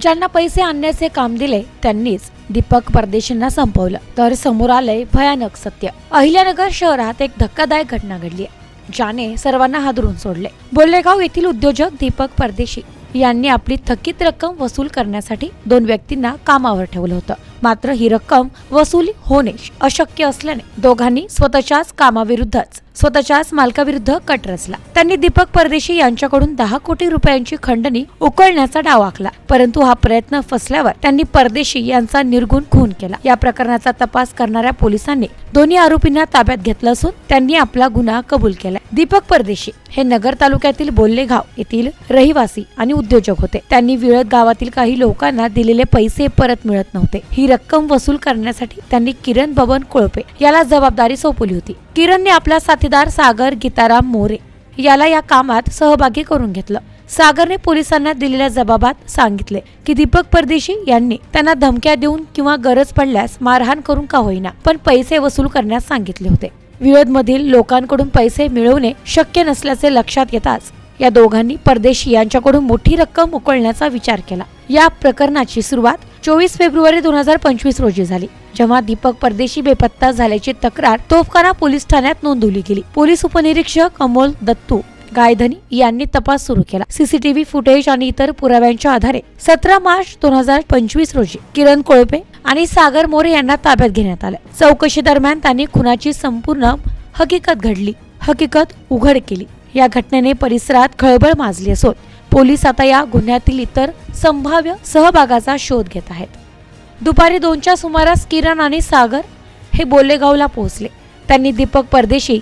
ज्यांना पैसे आणण्याचे काम दिले त्यांनीच दीपक परदेशींना संपवलं. तर समोर आलंय भयानक सत्य. अहिल्यानगर शहरात एक धक्कादायक घटना घडली आहे ज्याने सर्वांना हादरून सोडले. बोल्लेगाव येथील उद्योजक दीपक परदेशी यांनी आपली थकीत रक्कम वसूल करण्यासाठी दोन व्यक्तींना कामावर ठेवलं होतं. मात्र ही रक्कम वसुली होणे अशक्य असल्याने दोघांनी स्वतःच्याच कामाविरुद्धच स्वतःच्याच मालकाविरुद्ध कट रचला. त्यांनी दीपक परदेशी यांच्याकडून दहा कोटी रुपयांची खंडणी उकळण्याचा डाव आखला. परंतु हा प्रयत्न फसल्यावर त्यांनी परदेशी यांचा निर्गुण खून केला. या प्रकरणाचा तपास करणाऱ्या पोलिसांनी दोन्ही आरोपींना ताब्यात घेतलं असून त्यांनी आपला गुन्हा कबूल केला दीपक परदेशी हे नगर तालुक्यातील बोल्लेगाव येथील रहिवासी आणि उद्योजक होते. त्यांनी विळत गावातील काही लोकांना दिलेले पैसे परत मिळत नव्हते. ही रक्कम वसूल करण्यासाठी त्यांनी किरण बबन कोळपे याला जबाबदारी सोपवली होती. किरणने आपला साथी साथीदार सागर गीताराम मोरे याला या कामात सहभागी करून घेतलं. सागरने पोलिसांना दिलेल्या जबाबात सांगितले की दीपक परदेशी यांनी त्यांना धमक्या देऊन किंवा गरज पडल्यास मारहाण करून का होईना पण पैसे वसूल करण्यास सांगितले होते. विरोधमधील लोकांकडून पैसे मिळवणे शक्य नसल्याचे लक्षात येताच या दोघांनी परदेशी यांच्याकडून मोठी रक्कम उकळण्याचा विचार केला. या प्रकरणाची सुरुवात चोवीस फेब्रुवारी दोन हजार पंचवीस रोजी झाली. जेव्हा दीपक परदेशी बेपत्ता झाल्याची तक्रार तोफखाना पोलीस ठाण्यात नोंदवली गेली. पोलीस उपनिरीक्षक अमोल दत्तू गायधनी यांनी तपास सुरू केला. सीसीटीव्ही फुटेज आणि इतर पुराव्यांच्या आधारे सतरा मार्च दोन हजार पंचवीस रोजी किरण कोळपे आणि सागर मोरे यांना ताब्यात घेण्यात आलं. चौकशी दरम्यान त्यांनी खुनाची संपूर्ण हकीकत घडली. हकीकत उघड केली. या घटनेने परिसरात खळबळ माजली असून पोलीस आता या गुन्ह्यातील इतर संभाव्य सहभागाचा शोध घेत आहेत. दुपारी दोनच्या सुमारास किरण आणि सागर हे बोलेगावला पोहोचले. त्यांनी दीपक परदेशी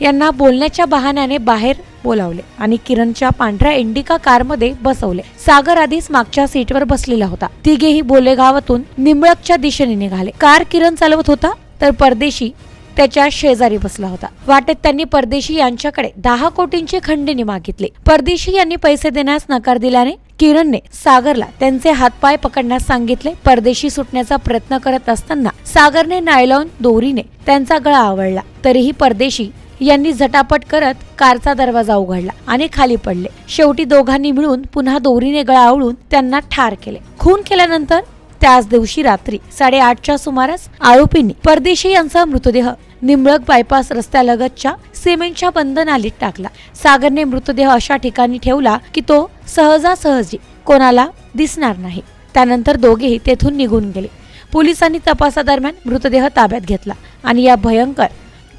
यांना बोलण्याच्या बहाण्याने बाहेर बोलावले आणि किरणच्या पांढऱ्या इंडिका कारमध्ये बसवले. सागर आधीच मागच्या सीटवर बसलेला होता. तिघेही बोलेगावातून निंबळकच्या दिशेने निघाले. कार किरण चालवत होता तर परदेशी त्याच्या शेजारी बसला होता. वाटेत त्यांनी परदेशी यांच्याकडे दहा कोटींची खंडणी मागितली. परदेशी यांनी पैसे देण्यास नकार दिल्याने किरणने सागरला त्यांचे हातपाय पकडण्यास सांगितले. परदेशी सुटण्याचा प्रयत्न करत असताना सागरने नायलॉन दोरीने त्यांचा गळा आवळला. तरीही परदेशी यांनी झटापट करत कारचा दरवाजा उघडला आणि खाली पडले. शेवटी दोघांनी मिळून पुन्हा दोरीने गळा आवळून त्यांना ठार केले. खून केल्यानंतर त्याच दिवशी रात्री साडेआठच्या सुमारास आरोपींनी परदेशी यांचा मृतदेह निंबळक बायपास रस्त्यालगतच्या सिमेंटच्या बंद नालीत टाकला. सागरने मृतदेह अशा ठिकाणी ठेवला की तो सहजासहजी कोणाला दिसणार नाही. त्यानंतर दोघेही तेथून निघून गेले. पोलिसांनी तपासादरम्यान मृतदेह ताब्यात घेतला आणि या भयंकर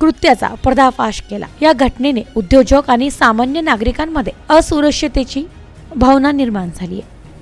कृत्याचा पर्दाफाश केला. या घटनेने उद्योजक आणि सामान्य नागरिकांमध्ये असुरक्षितेची भावना निर्माण झाली आहे.